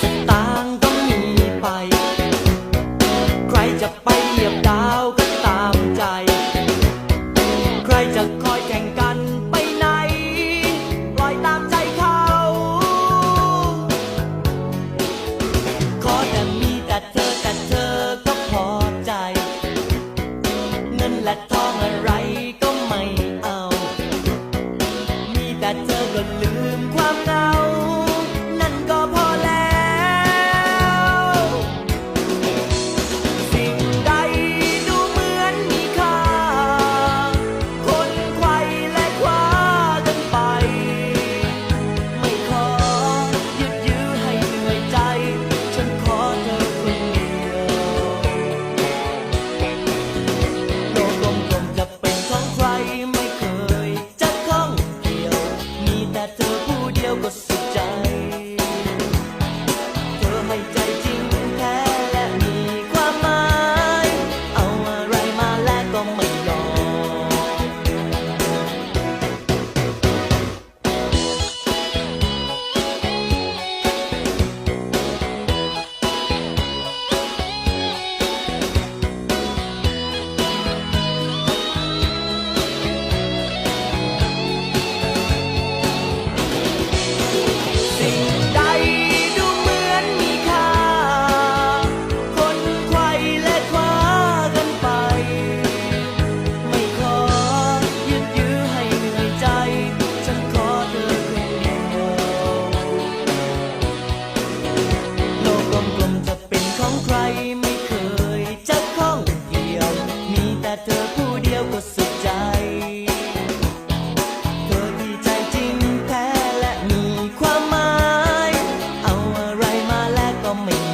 สตางค์ต้องมีไป ใครจะไปเหยียบดา ก็สุดใจ เธอที่ใจจริงแท้และมีความหมาย เอาอะไรมาแลกก็ไม่